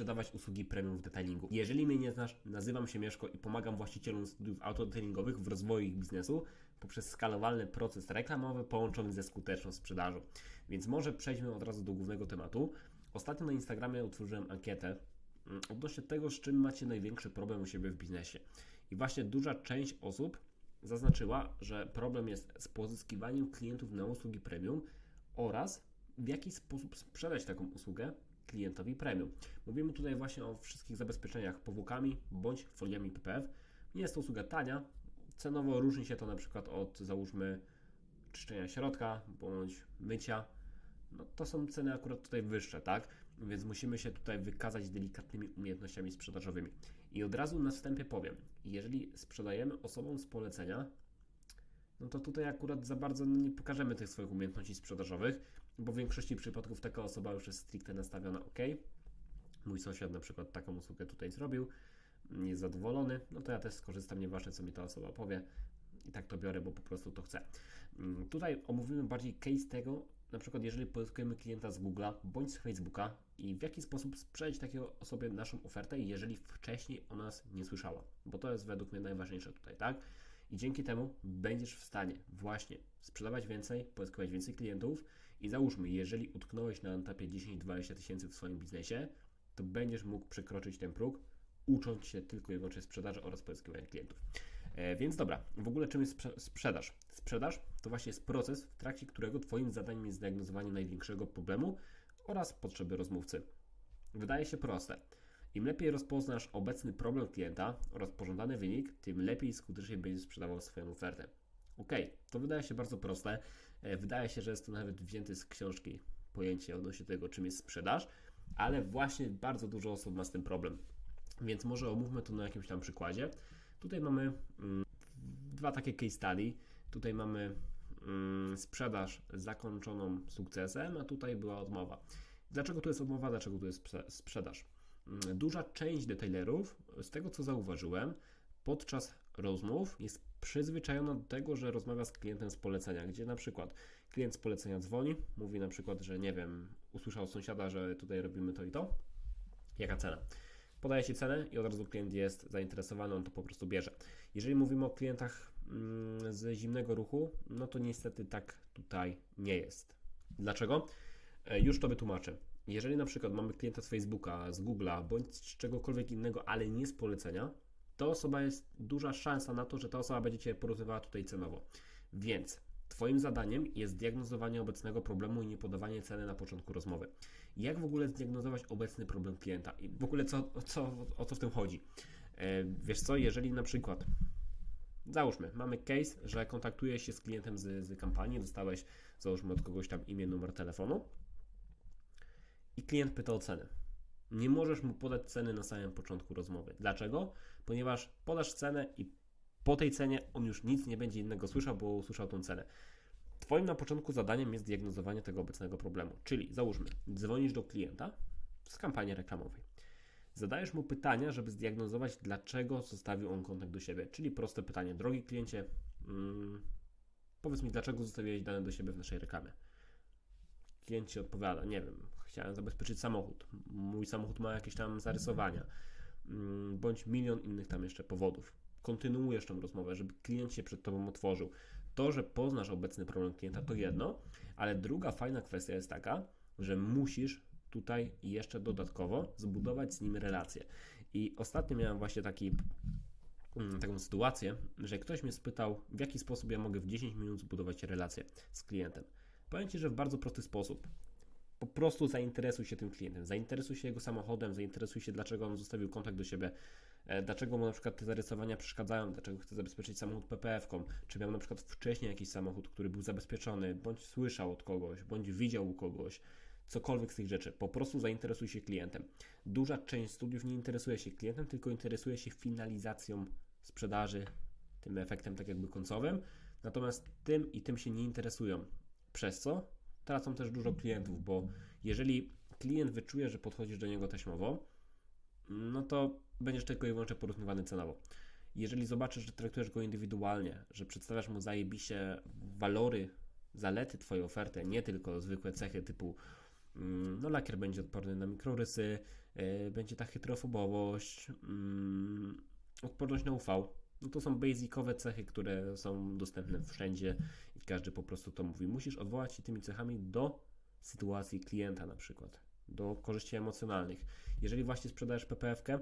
sprzedawać usługi premium w detailingu. Jeżeli mnie nie znasz, nazywam się Mieszko i pomagam właścicielom studiów autodetailingowych w rozwoju ich biznesu poprzez skalowalny proces reklamowy połączony ze skuteczną sprzedażą. Więc może przejdźmy od razu do głównego tematu. Ostatnio na Instagramie utworzyłem ankietę mm, odnośnie tego, z czym macie największy problem u siebie w biznesie. I właśnie duża część osób zaznaczyła, że problem jest z pozyskiwaniem klientów na usługi premium oraz w jaki sposób sprzedać taką usługę klientowi premium. Mówimy tutaj właśnie o wszystkich zabezpieczeniach powłokami bądź foliami PPF. Nie jest to usługa tania. Cenowo różni się to na przykład od załóżmy czyszczenia środka bądź mycia. No to są ceny akurat tutaj wyższe, tak? Więc musimy się tutaj wykazać delikatnymi umiejętnościami sprzedażowymi. I od razu na wstępie powiem, jeżeli sprzedajemy osobom z polecenia, no to tutaj akurat za bardzo nie pokażemy tych swoich umiejętności sprzedażowych, bo w większości przypadków taka osoba już jest stricte nastawiona ok. Mój sąsiad na przykład taką usługę tutaj zrobił, jest zadowolony, no to ja też skorzystam, nieważne co mi ta osoba powie, i tak to biorę, bo po prostu to chcę. Mm, Tutaj omówimy bardziej case tego, na przykład jeżeli pozyskujemy klienta z Google'a bądź z Facebooka i w jaki sposób sprzedać takiej osobie naszą ofertę, jeżeli wcześniej o nas nie słyszała, bo to jest według mnie najważniejsze tutaj, tak? I dzięki temu będziesz w stanie właśnie sprzedawać więcej, pozyskiwać więcej klientów i załóżmy, jeżeli utknąłeś na etapie 10-20 tysięcy w swoim biznesie, to będziesz mógł przekroczyć ten próg, ucząc się tylko i wyłącznie sprzedaży oraz pozyskiwania klientów. E, więc dobra, w ogóle czym jest sprze- sprzedaż? Sprzedaż to właśnie jest proces, w trakcie którego Twoim zadaniem jest zdiagnozowanie największego problemu oraz potrzeby rozmówcy. Wydaje się proste. Im lepiej rozpoznasz obecny problem klienta oraz pożądany wynik, tym lepiej i skuteczniej będziesz sprzedawał swoją ofertę. Ok, to wydaje się bardzo proste. E, Wydaje się, że jest to nawet wzięte z książki pojęcie odnośnie tego, czym jest sprzedaż, ale właśnie bardzo dużo osób ma z tym problem. Więc może omówmy to na jakimś tam przykładzie. Tutaj mamy mm, dwa takie case study. Tutaj mamy mm, sprzedaż zakończoną sukcesem, a tutaj była odmowa. Dlaczego tu jest odmowa, dlaczego tu jest sprze- sprzedaż? Mm, Duża część detailerów, z tego co zauważyłem, podczas rozmów jest przyzwyczajona do tego, że rozmawia z klientem z polecenia, gdzie na przykład klient z polecenia dzwoni, mówi na przykład, że nie wiem, usłyszał od sąsiada, że tutaj robimy to i to. Jaka cena? Podaje się cenę i od razu klient jest zainteresowany, on to po prostu bierze. Jeżeli mówimy o klientach mm, z zimnego ruchu, no to niestety tak tutaj nie jest. Dlaczego? E, Już to wytłumaczę. Jeżeli na przykład mamy klienta z Facebooka, z Google'a bądź z czegokolwiek innego, ale nie z polecenia, to osoba jest duża szansa na to, że ta osoba będzie Cię porównywała tutaj cenowo. Więc Twoim zadaniem jest diagnozowanie obecnego problemu i nie podawanie ceny na początku rozmowy. Jak w ogóle zdiagnozować obecny problem klienta i w ogóle co, co, o co w tym chodzi? E, Wiesz co, jeżeli na przykład Załóżmy, mamy case, że kontaktuje się z klientem z, z kampanii, dostałeś, załóżmy od kogoś tam imię, numer telefonu i klient pyta o cenę. Nie możesz mu podać ceny na samym początku rozmowy. Dlaczego? Ponieważ podasz cenę i po tej cenie on już nic nie będzie innego słyszał, bo usłyszał tą cenę. Twoim na początku zadaniem jest diagnozowanie tego obecnego problemu. Czyli załóżmy, dzwonisz do klienta z kampanii reklamowej. Zadajesz mu pytania, żeby zdiagnozować, dlaczego zostawił on kontakt do siebie. Czyli proste pytanie, drogi kliencie, mm, powiedz mi, dlaczego zostawiłeś dane do siebie w naszej reklamie. Klient ci odpowiada, nie wiem, chciałem zabezpieczyć samochód, mój samochód ma jakieś tam zarysowania, bądź milion innych tam jeszcze powodów. Kontynuujesz tą rozmowę, żeby klient się przed Tobą otworzył. To, że poznasz obecny problem klienta, to jedno, ale druga fajna kwestia jest taka, że musisz tutaj jeszcze dodatkowo zbudować z nim relację. I ostatnio miałem właśnie taki, mm, taką sytuację, że ktoś mnie spytał, w jaki sposób ja mogę w 10 minut zbudować relację z klientem. Powiem Ci, że w bardzo prosty sposób. Po prostu zainteresuj się tym klientem, zainteresuj się jego samochodem, zainteresuj się, dlaczego on zostawił kontakt do siebie, e, dlaczego mu na przykład te zarysowania przeszkadzają, dlaczego chce zabezpieczyć samochód PPF-ką, czy miał na przykład wcześniej jakiś samochód, który był zabezpieczony, bądź słyszał od kogoś, bądź widział u kogoś, cokolwiek z tych rzeczy. Po prostu zainteresuj się klientem. Duża część studiów nie interesuje się klientem, tylko interesuje się finalizacją sprzedaży, tym efektem tak jakby końcowym, natomiast tym i tym się nie interesują. Przez co? Tracą też dużo klientów, bo jeżeli klient wyczuje, że podchodzisz do niego taśmowo, no to będziesz tylko i wyłącznie porównywany cenowo. Jeżeli zobaczysz, że traktujesz go indywidualnie, że przedstawiasz mu zajebiście walory, zalety Twojej oferty, nie tylko zwykłe cechy typu Mm, No, lakier będzie odporny na mikrorysy, yy, będzie ta hydrofobowość, mm, odporność na UV. No to są basicowe cechy, które są dostępne wszędzie każdy po prostu to mówi. Musisz odwołać się tymi cechami do sytuacji klienta na przykład, do korzyści emocjonalnych. Jeżeli właśnie sprzedajesz PPF-kę,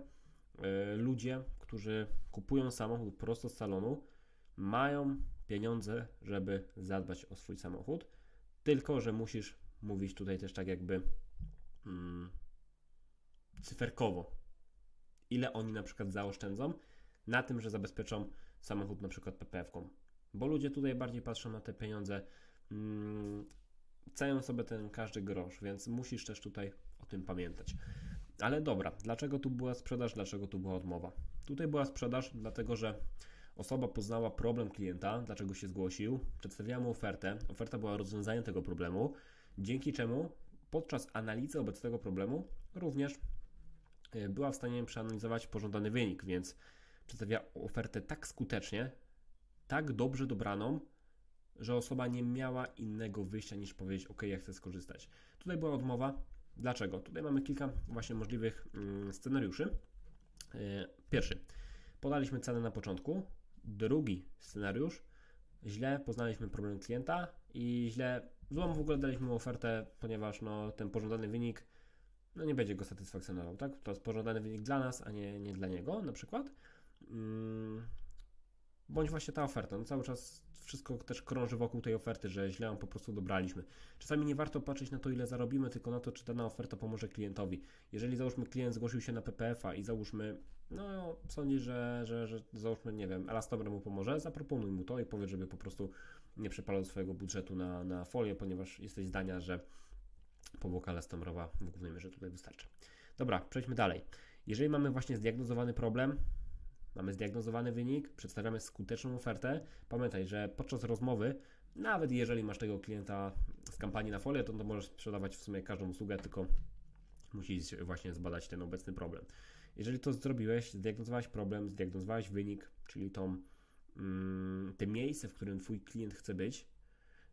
yy, ludzie, którzy kupują samochód prosto z salonu, mają pieniądze, żeby zadbać o swój samochód, tylko że musisz mówić tutaj też tak jakby mm, cyferkowo, ile oni na przykład zaoszczędzą na tym, że zabezpieczą samochód na przykład PPF-ką. Bo ludzie tutaj bardziej patrzą na te pieniądze, mm, cenią sobie ten każdy grosz, więc musisz też tutaj o tym pamiętać. Ale dobra, dlaczego tu była sprzedaż, dlaczego tu była odmowa? Tutaj była sprzedaż, dlatego że osoba poznała problem klienta, dlaczego się zgłosił, przedstawiła mu ofertę, oferta była rozwiązaniem tego problemu, dzięki czemu podczas analizy obecnego problemu również y, była w stanie przeanalizować pożądany wynik, więc przedstawia ofertę tak skutecznie, tak dobrze dobraną, że osoba nie miała innego wyjścia niż powiedzieć: OK, ja chcę skorzystać. Tutaj była odmowa. Dlaczego? Tutaj mamy kilka właśnie możliwych mm, scenariuszy. Yy, Pierwszy, podaliśmy cenę na początku. Drugi scenariusz, źle poznaliśmy problem klienta i źle, złą w ogóle daliśmy mu ofertę, ponieważ no, ten pożądany wynik no, nie będzie go satysfakcjonował, tak? To jest pożądany wynik dla nas, a nie, nie dla niego na przykład. Bądź właśnie ta oferta. No, cały czas wszystko też krąży wokół tej oferty, że źle ją po prostu dobraliśmy. Czasami nie warto patrzeć na to, ile zarobimy, tylko na to, czy dana oferta pomoże klientowi. Jeżeli załóżmy klient zgłosił się na PPF-a i załóżmy, no sądzi, że, że, że załóżmy, nie wiem, Elastomer mu pomoże, zaproponuj mu to i powiedz, żeby po prostu nie przepalał swojego budżetu na, na folię, ponieważ jesteś zdania, że powłoka elastomerowa w głównej mierze tutaj wystarczy. Dobra, przejdźmy dalej. Jeżeli mamy właśnie zdiagnozowany problem, mamy zdiagnozowany wynik, przedstawiamy skuteczną ofertę. Pamiętaj, że podczas rozmowy, nawet jeżeli masz tego klienta z kampanii na folię, to, to możesz sprzedawać w sumie każdą usługę, tylko musisz właśnie zbadać ten obecny problem. Jeżeli to zrobiłeś, zdiagnozowałeś problem, zdiagnozowałeś wynik, czyli tą, mm, te miejsce, w którym Twój klient chce być,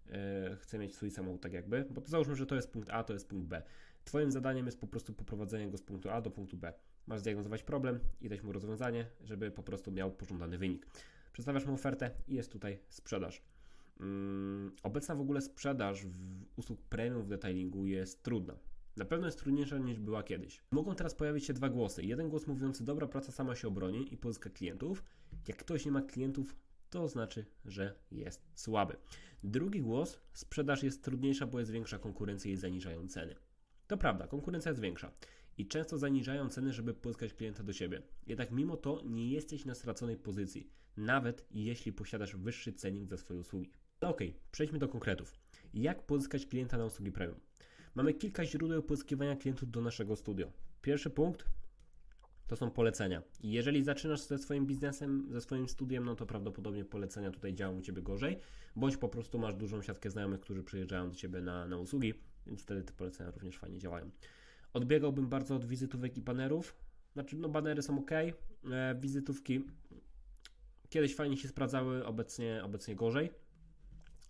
e, chce mieć swój samochód tak jakby, bo to załóżmy, że to jest punkt A, to jest punkt B. Twoim zadaniem jest po prostu poprowadzenie go z punktu A do punktu B. Masz zdiagnozować problem i dać mu rozwiązanie, żeby po prostu miał pożądany wynik. Przedstawiasz mu ofertę i jest tutaj sprzedaż. Mm, obecna w ogóle sprzedaż w usług premium w detailingu jest trudna. Na pewno jest trudniejsza niż była kiedyś. Mogą teraz pojawić się dwa głosy. Jeden głos mówiący, dobra praca sama się obroni i pozyska klientów. Jak ktoś nie ma klientów, to znaczy, że jest słaby. Drugi głos, sprzedaż jest trudniejsza, bo jest większa konkurencja i zaniżają ceny. To prawda, konkurencja jest większa i często zaniżają ceny, żeby pozyskać klienta do siebie. Jednak mimo to nie jesteś na straconej pozycji, nawet jeśli posiadasz wyższy cennik za swoje usługi. No okej, przejdźmy do konkretów. Jak pozyskać klienta na usługi premium? Mamy kilka źródeł pozyskiwania klientów do naszego studio. Pierwszy punkt to są polecenia. Jeżeli zaczynasz ze swoim biznesem, ze swoim studiem, no to prawdopodobnie polecenia tutaj działają u Ciebie gorzej, bądź po prostu masz dużą siatkę znajomych, którzy przyjeżdżają do Ciebie na, na usługi, więc wtedy te polecenia również fajnie działają. Odbiegałbym bardzo od wizytówek i banerów. Znaczy, no banery są ok, e, wizytówki kiedyś fajnie się sprawdzały, obecnie, obecnie gorzej.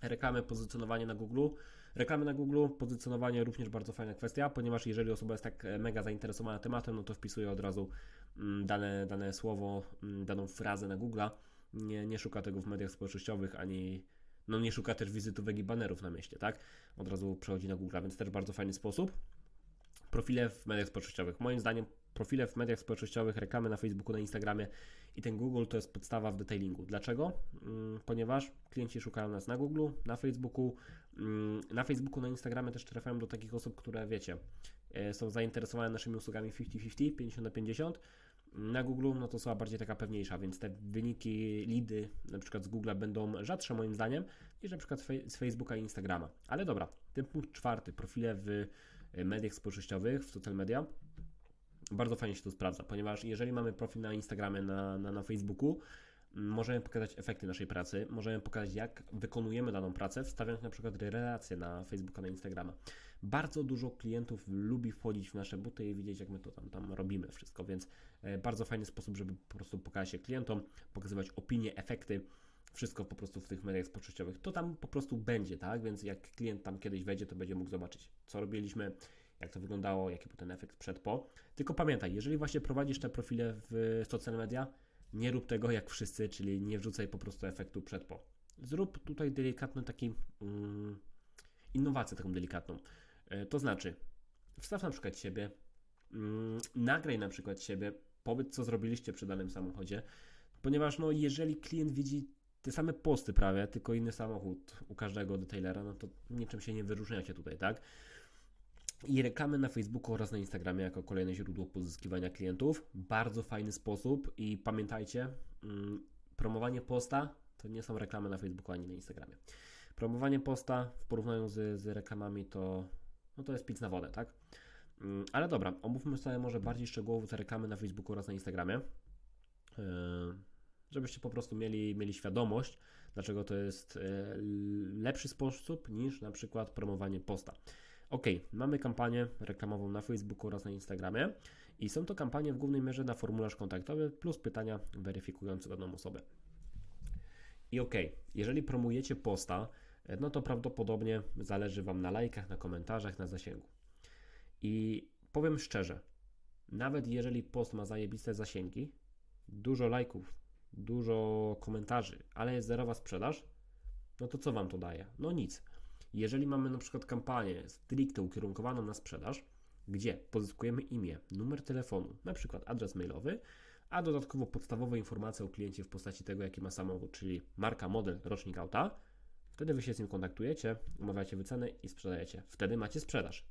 Reklamy, pozycjonowanie na Google. Reklamy na Google, pozycjonowanie również bardzo fajna kwestia, ponieważ jeżeli osoba jest tak e, mega zainteresowana tematem, no to wpisuje od razu mm, dane, dane słowo, mm, daną frazę na Google. Nie, nie szuka tego w mediach społecznościowych, ani no nie szuka też wizytówek i banerów na mieście, tak? Od razu przechodzi na Google, więc też bardzo fajny sposób profile w mediach społecznościowych. Moim zdaniem profile w mediach społecznościowych, reklamy na Facebooku, na Instagramie i ten Google to jest podstawa w detailingu. Dlaczego? Mm, Ponieważ klienci szukają nas na Google, na Facebooku, mm, na Facebooku, na Instagramie też trafiają do takich osób, które wiecie, e, są zainteresowane naszymi usługami 50-50, 50 na 50. Na Google no to są bardziej taka pewniejsza, więc te wyniki, lidy na przykład z Google będą rzadsze moim zdaniem niż na przykład z Facebooka i Instagrama. Ale dobra, ten punkt czwarty, profile w mediach społecznościowych, w social media, bardzo fajnie się to sprawdza, ponieważ jeżeli mamy profil na Instagramie, na, na, na Facebooku, m, możemy pokazać efekty naszej pracy, możemy pokazać jak wykonujemy daną pracę, wstawiając na przykład relacje na Facebooka, na Instagrama. Bardzo dużo klientów lubi wchodzić w nasze buty i widzieć jak my to tam, tam robimy wszystko, więc e, bardzo fajny sposób, żeby po prostu pokazać się klientom, pokazywać opinie, efekty. Wszystko po prostu w tych mediach społecznościowych, to tam po prostu będzie, tak? Więc jak klient tam kiedyś wejdzie, to będzie mógł zobaczyć, co robiliśmy, jak to wyglądało, jaki był ten efekt przed, po. Tylko pamiętaj, jeżeli właśnie prowadzisz te profile w social media, nie rób tego jak wszyscy, czyli nie wrzucaj po prostu efektu przed, po. Zrób tutaj delikatny taki mm, innowację taką delikatną. E, To znaczy, wstaw na przykład siebie, mm, nagraj na przykład siebie, powiedz co zrobiliście przy danym samochodzie, ponieważ no jeżeli klient widzi te same posty prawie, tylko inny samochód u każdego detailera, no to niczym się nie wyróżniacie tutaj, tak? I reklamy na Facebooku oraz na Instagramie jako kolejne źródło pozyskiwania klientów. Bardzo fajny sposób i pamiętajcie, mm, promowanie posta to nie są reklamy na Facebooku ani na Instagramie. Promowanie posta w porównaniu z, z reklamami to, no to jest pic na wodę, tak? Mm, Ale dobra, omówmy sobie może bardziej szczegółowo te reklamy na Facebooku oraz na Instagramie, Yy, żebyście po prostu mieli, mieli świadomość, dlaczego to jest yy, lepszy sposób niż na przykład promowanie posta. Ok, mamy kampanię reklamową na Facebooku oraz na Instagramie i są to kampanie w głównej mierze na formularz kontaktowy plus pytania weryfikujące daną osobę. I ok, jeżeli promujecie posta, e, no to prawdopodobnie zależy Wam na lajkach, na komentarzach, na zasięgu. I powiem szczerze, nawet jeżeli post ma zajebiste zasięgi, dużo lajków, dużo komentarzy, ale jest zerowa sprzedaż, no to co Wam to daje? No nic. Jeżeli mamy na przykład kampanię stricte ukierunkowaną na sprzedaż, gdzie pozyskujemy imię, numer telefonu, na przykład adres mailowy, a dodatkowo podstawowe informacje o kliencie w postaci tego, jaki ma samochód, czyli marka, model, rocznik auta, wtedy Wy się z nim kontaktujecie, umawiacie wycenę i sprzedajecie. Wtedy macie sprzedaż.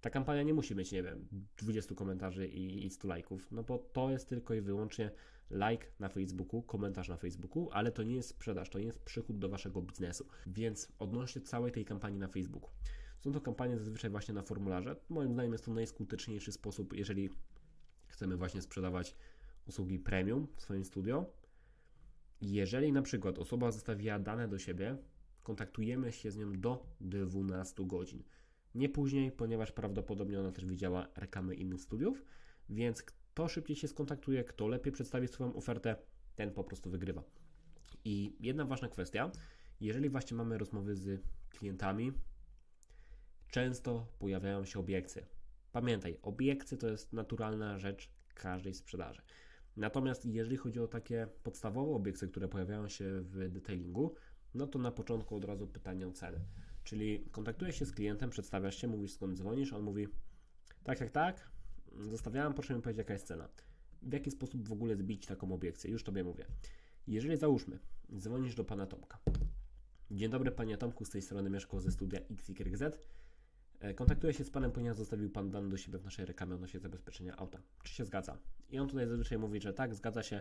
Ta kampania nie musi mieć, nie wiem, 20 komentarzy i, i 100 lajków, no bo to jest tylko i wyłącznie like na Facebooku, komentarz na Facebooku, ale to nie jest sprzedaż, to nie jest przychód do Waszego biznesu. Więc odnośnie całej tej kampanii na Facebooku. Są to kampanie zazwyczaj właśnie na formularze. Moim zdaniem jest to najskuteczniejszy sposób, jeżeli chcemy właśnie sprzedawać usługi premium w swoim studio. Jeżeli na przykład osoba zostawiła dane do siebie, kontaktujemy się z nią do 12 godzin. Nie później, ponieważ prawdopodobnie ona też widziała reklamy innych studiów, więc kto szybciej się skontaktuje, kto lepiej przedstawi swoją ofertę, ten po prostu wygrywa. I jedna ważna kwestia, jeżeli właśnie mamy rozmowy z klientami, często pojawiają się obiekcje. Pamiętaj, obiekcje to jest naturalna rzecz każdej sprzedaży. Natomiast jeżeli chodzi o takie podstawowe obiekcje, które pojawiają się w detailingu, no to na początku od razu pytanie o cenę. Czyli kontaktujesz się z klientem, przedstawiasz się, mówisz skąd dzwonisz, on mówi tak, tak, tak, zostawiałem, proszę mi powiedzieć jaka jest cena. W jaki sposób w ogóle zbić taką obiekcję? Już Tobie mówię. Jeżeli załóżmy, dzwonisz do Pana Tomka. Dzień dobry Panie Tomku, z tej strony Mieszko ze studia XYZ. E, Kontaktuję się z Panem, ponieważ zostawił Pan dane do siebie w naszej reklamie odnośnie zabezpieczenia auta. Czy się zgadza? I on tutaj zazwyczaj mówi, że tak, zgadza się,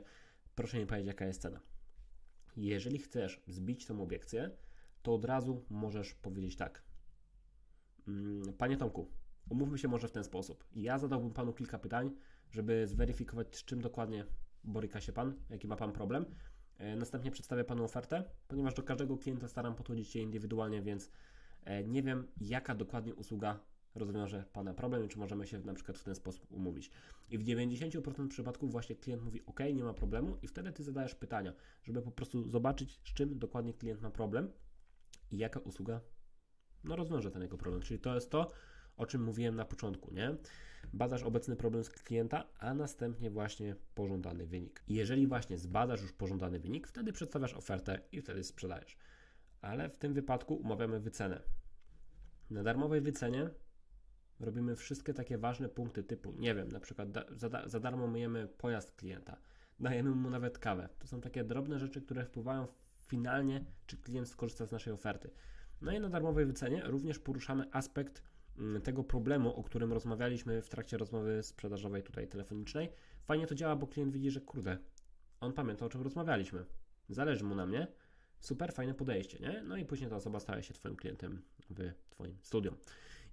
proszę mi powiedzieć jaka jest cena. Jeżeli chcesz zbić tą obiekcję, to od razu możesz powiedzieć tak. Mm, Panie Tomku, umówmy się może w ten sposób. Ja zadałbym Panu kilka pytań, żeby zweryfikować, z czym dokładnie boryka się Pan, jaki ma Pan problem. E, Następnie przedstawię Panu ofertę, ponieważ do każdego klienta staram podchodzić się indywidualnie, więc e, nie wiem, jaka dokładnie usługa rozwiąże Pana problem i czy możemy się na przykład w ten sposób umówić. I w 90% przypadków właśnie klient mówi OK, nie ma problemu i wtedy Ty zadajesz pytania, żeby po prostu zobaczyć, z czym dokładnie klient ma problem i jaka usługa no, rozwiąże ten jego problem. Czyli to jest to, o czym mówiłem na początku, nie? Badasz obecny problem z klienta, a następnie właśnie pożądany wynik. I jeżeli właśnie zbadasz już pożądany wynik, wtedy przedstawiasz ofertę i wtedy sprzedajesz. Ale w tym wypadku umawiamy wycenę. Na darmowej wycenie robimy wszystkie takie ważne punkty typu, nie wiem, na przykład za, za darmo myjemy pojazd klienta, dajemy mu nawet kawę. To są takie drobne rzeczy, które wpływają finalnie, czy klient skorzysta z naszej oferty. No i na darmowej wycenie również poruszamy aspekt tego problemu, o którym rozmawialiśmy w trakcie rozmowy sprzedażowej tutaj telefonicznej. Fajnie to działa, bo klient widzi, że kurde, on pamięta o czym rozmawialiśmy. Zależy mu na mnie. Super, fajne podejście, nie? No i później ta osoba staje się Twoim klientem w Twoim studium.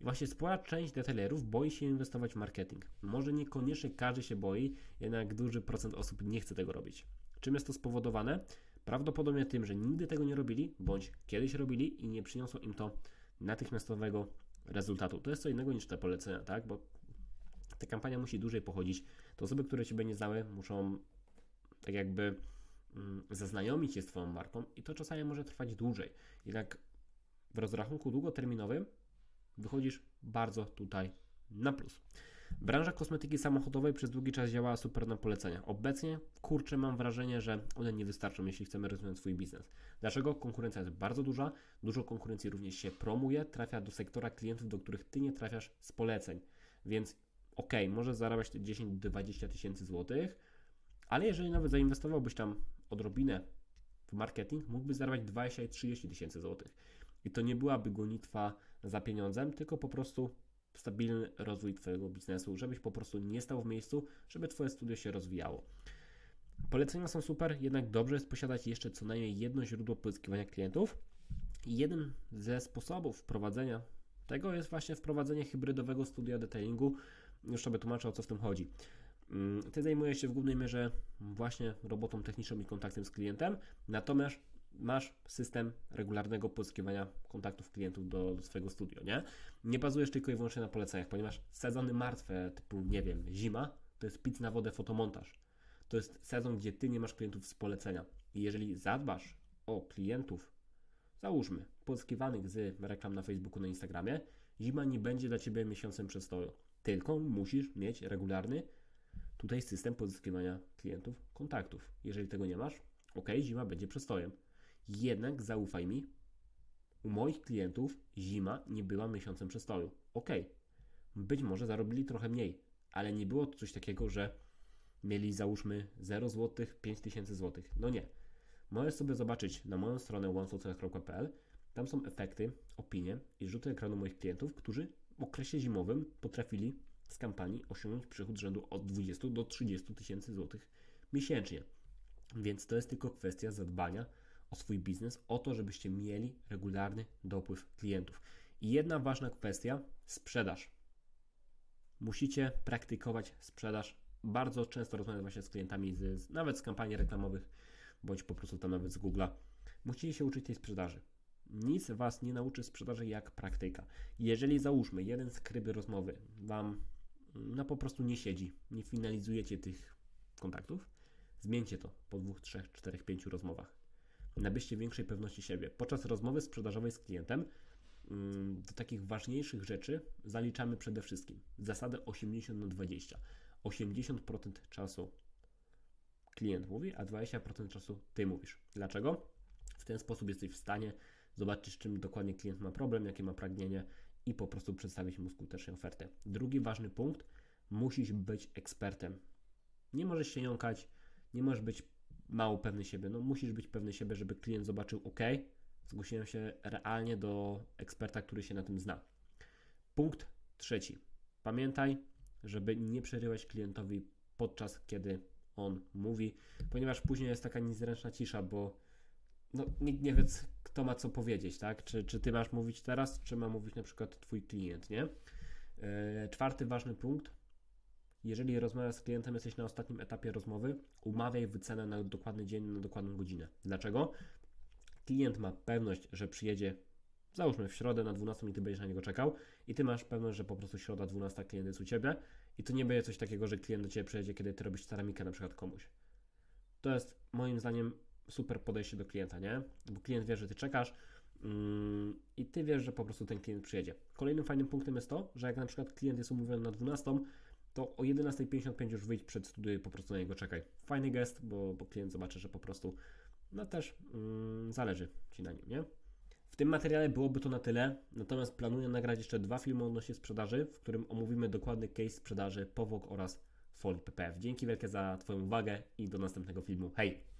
I właśnie spora część detailerów boi się inwestować w marketing. Może niekoniecznie każdy się boi, jednak duży procent osób nie chce tego robić. Czym jest to spowodowane? Prawdopodobnie tym, że nigdy tego nie robili, bądź kiedyś robili i nie przyniosło im to natychmiastowego rezultatu. To jest co innego niż te polecenia, tak? Bo ta kampania musi dłużej pochodzić. To osoby, które Ciebie nie znały, muszą tak jakby mm, zaznajomić się z Twoją marką i to czasami może trwać dłużej. Jednak w rozrachunku długoterminowym wychodzisz bardzo tutaj na plus. Branża kosmetyki samochodowej przez długi czas działała super na polecenia. Obecnie, kurczę, mam wrażenie, że one nie wystarczą, jeśli chcemy rozwijać swój biznes. Dlaczego? Konkurencja jest bardzo duża, dużo konkurencji również się promuje, trafia do sektora klientów, do których Ty nie trafiasz z poleceń. Więc ok, możesz zarabiać te 10-20 tysięcy złotych, ale jeżeli nawet zainwestowałbyś tam odrobinę w marketing, mógłbyś zarabiać 20-30 tysięcy złotych. I to nie byłaby gonitwa za pieniądzem, tylko po prostu stabilny rozwój Twojego biznesu, żebyś po prostu nie stał w miejscu, żeby Twoje studio się rozwijało. Polecenia są super, jednak dobrze jest posiadać jeszcze co najmniej jedno źródło pozyskiwania klientów. I jeden ze sposobów wprowadzenia tego jest właśnie wprowadzenie hybrydowego studia detailingu. Już sobie tłumaczę o co w tym chodzi. Mm, Ty zajmujesz się w głównej mierze właśnie robotą techniczną i kontaktem z klientem, natomiast masz system regularnego pozyskiwania kontaktów klientów do, do swojego studio, nie? Nie bazujesz tylko i wyłącznie na poleceniach, ponieważ sezony martwe, typu, nie wiem, zima, to jest pic na wodę fotomontaż. To jest sezon, gdzie ty nie masz klientów z polecenia. I jeżeli zadbasz o klientów, załóżmy, pozyskiwanych z reklam na Facebooku, na Instagramie, zima nie będzie dla ciebie miesiącem przestoju. Tylko musisz mieć regularny tutaj system pozyskiwania klientów, kontaktów. Jeżeli tego nie masz, ok, zima będzie przestojem. Jednak zaufaj mi, u moich klientów zima nie była miesiącem przestoju. Ok, być może zarobili trochę mniej, ale nie było to coś takiego, że mieli załóżmy 0 zł, 5000 zł. No nie. Możesz sobie zobaczyć na moją stronę onesocial.pl. Tam są efekty, opinie i rzuty ekranu moich klientów, którzy w okresie zimowym potrafili z kampanii osiągnąć przychód rzędu od 20 do 30 tysięcy złotych miesięcznie. Więc to jest tylko kwestia zadbania o swój biznes, o to, żebyście mieli regularny dopływ klientów. I jedna ważna kwestia sprzedaż. Musicie praktykować sprzedaż. Bardzo często rozmawiam właśnie z klientami, z, nawet z kampanii reklamowych, bądź po prostu tam nawet z Google'a. Musicie się uczyć tej sprzedaży. Nic Was nie nauczy sprzedaży jak praktyka. Jeżeli załóżmy, jeden z kryby rozmowy Wam no po prostu nie siedzi, nie finalizujecie tych kontaktów, zmieńcie to po dwóch, trzech, czterech, pięciu rozmowach. Nabyście większej pewności siebie. Podczas rozmowy sprzedażowej z klientem mm, do takich ważniejszych rzeczy zaliczamy przede wszystkim zasadę 80 na 20. 80% czasu klient mówi, a 20% czasu ty mówisz. Dlaczego? W ten sposób jesteś w stanie zobaczyć, czym dokładnie klient ma problem, jakie ma pragnienie i po prostu przedstawić mu skutecznie ofertę. Drugi ważny punkt, musisz być ekspertem. Nie możesz się jąkać, nie możesz być mało pewny siebie. No musisz być pewny siebie, żeby klient zobaczył, ok, zgłosiłem się realnie do eksperta, który się na tym zna. Punkt trzeci. Pamiętaj, żeby nie przerywać klientowi podczas kiedy on mówi, ponieważ później jest taka niezręczna cisza, bo no, nikt nie wie, kto ma co powiedzieć, tak? Czy, czy ty masz mówić teraz, czy ma mówić na przykład twój klient, nie? Yy, czwarty ważny punkt. Jeżeli rozmawiasz z klientem, jesteś na ostatnim etapie rozmowy, umawiaj wycenę na dokładny dzień, na dokładną godzinę. Dlaczego? Klient ma pewność, że przyjedzie, załóżmy w środę na 12 i ty będziesz na niego czekał i ty masz pewność, że po prostu środa 12 klient jest u ciebie i to nie będzie coś takiego, że klient do ciebie przyjedzie, kiedy ty robisz ceramikę na przykład komuś. To jest moim zdaniem super podejście do klienta, nie? Bo klient wie, że ty czekasz mm, i ty wiesz, że po prostu ten klient przyjedzie. Kolejnym fajnym punktem jest to, że jak na przykład klient jest umówiony na 12, to o 11.55 już wyjdź przed studio i po prostu na niego czekaj. Fajny gest, bo, bo klient zobaczy, że po prostu no też mm, zależy Ci na nim, nie? W tym materiale byłoby to na tyle, natomiast planuję nagrać jeszcze dwa filmy odnośnie sprzedaży, w którym omówimy dokładny case sprzedaży POWOK oraz Folii PPF. Dzięki wielkie za Twoją uwagę i do następnego filmu. Hej!